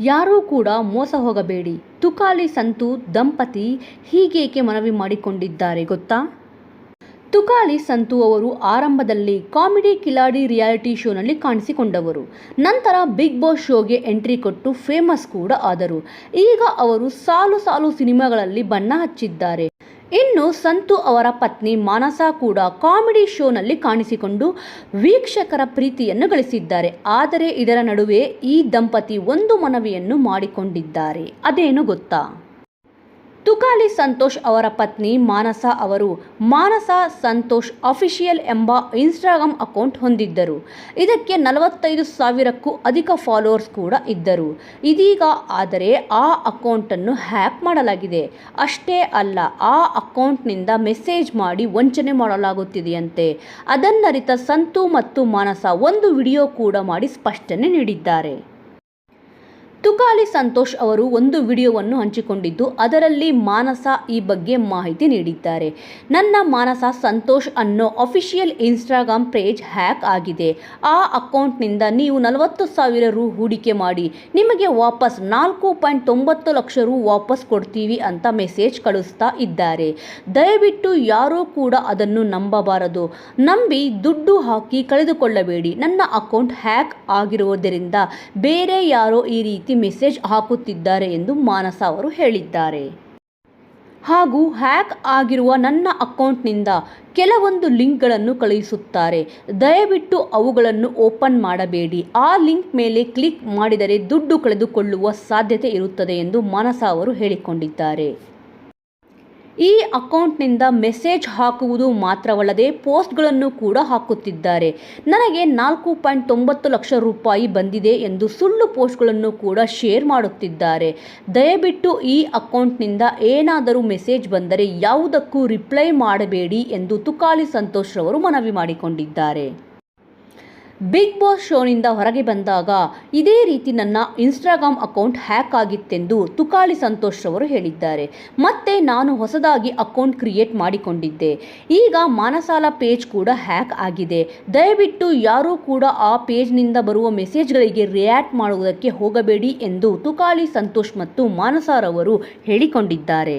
ಯಾರೂ ಕೂಡ ಮೋಸ ಹೋಗಬೇಡಿ. ತುಕಾಲಿ ಸಂತು ದಂಪತಿ ಹೀಗೇಕೆ ಮನವಿ ಮಾಡಿಕೊಂಡಿದ್ದಾರೆ ಗೊತ್ತಾ? ತುಕಾಲಿ ಸಂತು ಅವರು ಆರಂಭದಲ್ಲಿ ಕಾಮಿಡಿ ಕಿಲಾಡಿ ರಿಯಾಲಿಟಿ ಶೋನಲ್ಲಿ ಕಾಣಿಸಿಕೊಂಡವರು. ನಂತರ ಬಿಗ್ ಬಾಸ್ ಶೋಗೆ ಎಂಟ್ರಿ ಕೊಟ್ಟು ಫೇಮಸ್ ಕೂಡ ಆದರು. ಈಗ ಅವರು ಸಾಲು ಸಾಲು ಸಿನಿಮಾಗಳಲ್ಲಿ ಬಣ್ಣ ಹಚ್ಚಿದ್ದಾರೆ. ಇನ್ನು ಸಂತು ಅವರ ಪತ್ನಿ ಮಾನಸ ಕೂಡ ಕಾಮಿಡಿ ಶೋನಲ್ಲಿ ಕಾಣಿಸಿಕೊಂಡು ವೀಕ್ಷಕರ ಪ್ರೀತಿಯನ್ನು ಗಳಿಸಿದ್ದಾರೆ. ಆದರೆ ಇದರ ನಡುವೆ ಈ ದಂಪತಿ ಒಂದು ಮನವಿಯನ್ನು ಮಾಡಿಕೊಂಡಿದ್ದಾರೆ. ಅದೇನು ಗೊತ್ತಾ? ತುಕಾಲಿ ಸಂತೋಷ್ ಅವರ ಪತ್ನಿ ಮಾನಸ ಅವರು ಮಾನಸ ಸಂತೋಷ್ ಅಫಿಷಿಯಲ್ ಎಂಬ ಇನ್ಸ್ಟಾಗ್ರಾಮ್ ಅಕೌಂಟ್ ಹೊಂದಿದ್ದರು. ಇದಕ್ಕೆ ನಲವತ್ತೈದು ಸಾವಿರಕ್ಕೂ ಅಧಿಕ ಫಾಲೋವರ್ಸ್ ಕೂಡ ಇದ್ದರು. ಇದೀಗ ಆದರೆ ಆ ಅಕೌಂಟನ್ನು ಹ್ಯಾಕ್ ಮಾಡಲಾಗಿದೆ. ಅಷ್ಟೇ ಅಲ್ಲ, ಆ ಅಕೌಂಟ್ನಿಂದ ಮೆಸೇಜ್ ಮಾಡಿ ವಂಚನೆ ಮಾಡಲಾಗುತ್ತಿದೆಯಂತೆ. ಅದನ್ನರಿತ ಸಂತು ಮತ್ತು ಮಾನಸ ಒಂದು ವಿಡಿಯೋ ಕೂಡ ಮಾಡಿ ಸ್ಪಷ್ಟನೆ ನೀಡಿದ್ದಾರೆ. ತುಕಾಲಿ ಸಂತೋಷ್ ಅವರು ಒಂದು ವಿಡಿಯೋವನ್ನು ಹಂಚಿಕೊಂಡಿದ್ದು, ಅದರಲ್ಲಿ ಮಾನಸ ಈ ಬಗ್ಗೆ ಮಾಹಿತಿ ನೀಡಿದ್ದಾರೆ. ನನ್ನ ಮಾನಸ ಸಂತೋಷ್ ಅನ್ನೋ ಅಫಿಷಿಯಲ್ ಇನ್ಸ್ಟಾಗ್ರಾಮ್ ಪೇಜ್ ಹ್ಯಾಕ್ ಆಗಿದೆ. ಆ ಅಕೌಂಟ್ನಿಂದ ನೀವು ನಲವತ್ತು ಸಾವಿರ ರು ಹೂಡಿಕೆ ಮಾಡಿ, ನಿಮಗೆ ವಾಪಸ್ ನಾಲ್ಕು ಪಾಯಿಂಟ್ ತೊಂಬತ್ತು ಲಕ್ಷ ರು ವಾಪಸ್ ಕೊಡ್ತೀವಿ ಅಂತ ಮೆಸೇಜ್ ಕಳಿಸ್ತಾ ಇದ್ದಾರೆ. ದಯವಿಟ್ಟು ಯಾರೂ ಕೂಡ ಅದನ್ನು ನಂಬಬಾರದು. ನಂಬಿ ದುಡ್ಡು ಹಾಕಿ ಕಳೆದುಕೊಳ್ಳಬೇಡಿ. ನನ್ನ ಅಕೌಂಟ್ ಹ್ಯಾಕ್ ಆಗಿರುವುದರಿಂದ ಬೇರೆ ಯಾರೋ ಈ ರೀತಿ ಮೆಸೇಜ್ ಹಾಕುತ್ತಿದ್ದಾರೆ ಎಂದು ಮಾನಸ ಅವರು ಹೇಳಿದ್ದಾರೆ. ಹಾಗೂ ಹ್ಯಾಕ್ ಆಗಿರುವ ನನ್ನ ಅಕೌಂಟ್ನಿಂದ ಕೆಲವೊಂದು ಲಿಂಕ್ಗಳನ್ನು ಕಳುಹಿಸುತ್ತಾರೆ. ದಯವಿಟ್ಟು ಅವುಗಳನ್ನು ಓಪನ್ ಮಾಡಬೇಡಿ. ಆ ಲಿಂಕ್ ಮೇಲೆ ಕ್ಲಿಕ್ ಮಾಡಿದರೆ ದುಡ್ಡು ಕಳೆದುಕೊಳ್ಳುವ ಸಾಧ್ಯತೆ ಇರುತ್ತದೆ ಎಂದು ಮಾನಸ ಅವರು ಹೇಳಿಕೊಂಡಿದ್ದಾರೆ. ಈ ಅಕೌಂಟ್ನಿಂದ ಮೆಸೇಜ್ ಹಾಕುವುದು ಮಾತ್ರವಲ್ಲದೆ ಪೋಸ್ಟ್ಗಳನ್ನು ಕೂಡ ಹಾಕುತ್ತಿದ್ದಾರೆ. ನನಗೆ ನಾಲ್ಕು ಪಾಯಿಂಟ್ ತೊಂಬತ್ತು ಲಕ್ಷ ರೂಪಾಯಿ ಬಂದಿದೆ ಎಂದು ಸುಳ್ಳು ಪೋಸ್ಟ್ಗಳನ್ನು ಕೂಡ ಶೇರ್ ಮಾಡುತ್ತಿದ್ದಾರೆ. ದಯವಿಟ್ಟು ಈ ಅಕೌಂಟ್ನಿಂದ ಏನಾದರೂ ಮೆಸೇಜ್ ಬಂದರೆ ಯಾವುದಕ್ಕೂ ರಿಪ್ಲೈ ಮಾಡಬೇಡಿ ಎಂದು ತುಕಾಲಿ ಸಂತೋಷ್ ರವರು ಮನವಿ ಮಾಡಿಕೊಂಡಿದ್ದಾರೆ. ಬಿಗ್ ಬಾಸ್ ಶೋನಿಂದ ಹೊರಗೆ ಬಂದಾಗ ಇದೇ ರೀತಿ ನನ್ನ ಇನ್ಸ್ಟಾಗ್ರಾಮ್ ಅಕೌಂಟ್ ಹ್ಯಾಕ್ ಆಗಿತ್ತೆಂದು ತುಕಾಳಿ ಸಂತೋಷ್ ಅವರು ಹೇಳಿದ್ದಾರೆ. ಮತ್ತೆ ನಾನು ಹೊಸದಾಗಿ ಅಕೌಂಟ್ ಕ್ರಿಯೇಟ್ ಮಾಡಿಕೊಂಡಿದ್ದೆ. ಈಗ ಮಾನಸಾಲ ಪೇಜ್ ಕೂಡ ಹ್ಯಾಕ್ ಆಗಿದೆ. ದಯವಿಟ್ಟು ಯಾರೂ ಕೂಡ ಆ ಪೇಜ್ನಿಂದ ಬರುವ ಮೆಸೇಜ್ಗಳಿಗೆ ರಿಯಾಕ್ಟ್ ಮಾಡುವುದಕ್ಕೆ ಹೋಗಬೇಡಿ ಎಂದು ತುಕಾಳಿ ಸಂತೋಷ್ ಮತ್ತು ಮಾನಸಾರವರು ಹೇಳಿಕೊಂಡಿದ್ದಾರೆ.